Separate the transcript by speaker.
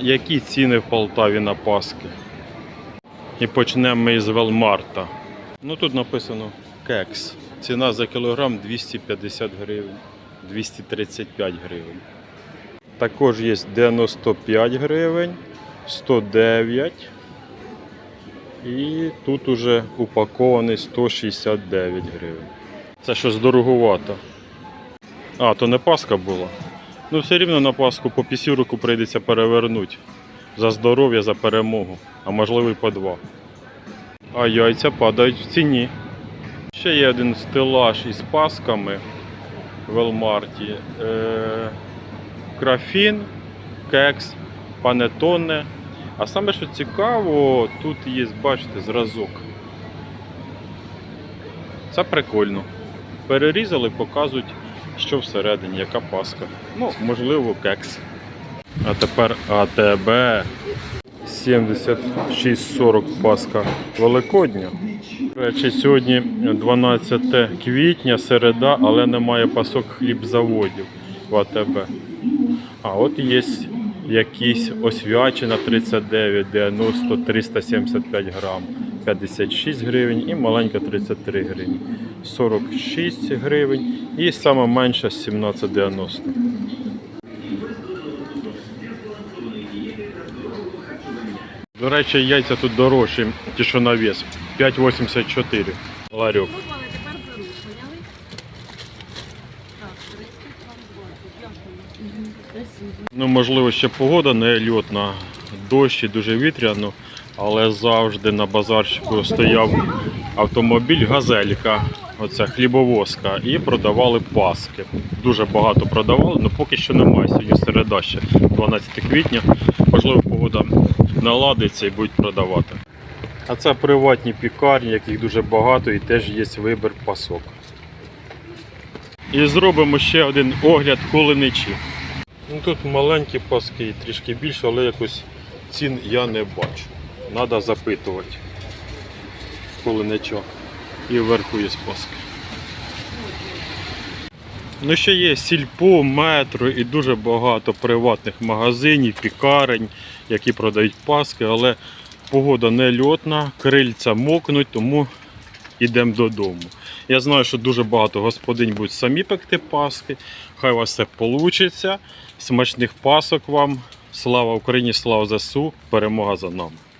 Speaker 1: які ціни в Полтаві на Паски. І почнемо ми із Велмарта. Ну тут написано кекс. Ціна за кілограм 250 гривень, 235 гривень. Також є 95 гривень, 109. І тут уже упакований 169 гривень. Це щось дороговато. А, то не Пасха була. Ну все рівно на Пасху по пісюрику прийдеться перевернути. За здоров'я, за перемогу, а можливо і по два. А яйця падають в ціні. Ще є один стелаж із пасками в Велмарті. Е- крафін, кекс, панетоне. А саме що цікаво, тут є, бачите, зразок. Це прикольно. Перерізали, показують, що всередині, яка паска. Ну, можливо, кекс. А тепер АТБ 7640 паска Великодня. Речі, сьогодні 12 квітня, середа, але немає пасок хлібзаводів в АТБ. А от є якісь освячена 39, 90, 375 грам, 56 гривень і маленька 33 гривні, 46 гривень і саме менша 17,90. До речі, яйця тут дорожчі, ті, що на вес. 5,84 ларьок.
Speaker 2: Тепер беру, поняли? Так, 30 вам 20. Дякую. Спасибо.
Speaker 1: Ну, можливо, ще погода не льотна, дощ і дуже вітряно, але завжди на базарчику стояв автомобіль Газелька, оця хлібовозка, і продавали паски. Дуже багато продавали, але поки що немає. Сьогодні середа ще 12 квітня. Можливо, погода наладиться і будуть продавати. А це приватні пікарні, яких дуже багато, і теж є вибір пасок. І зробимо ще один огляд кулиничі. Ну, тут маленькі паски, трішки більше, але якось цін я не бачу. Треба запитувати. Коли нічого. І вверху є паски. Ну, ще є сільпо, метро і дуже багато приватних магазинів, пікарень, які продають паски, але погода не льотна, крильця мокнуть, тому йдемо додому. Я знаю, що дуже багато господинь будуть самі пекти паски. Хай у вас все вийде. Смачних пасок вам. Слава Україні, слава ЗСУ, перемога за нами.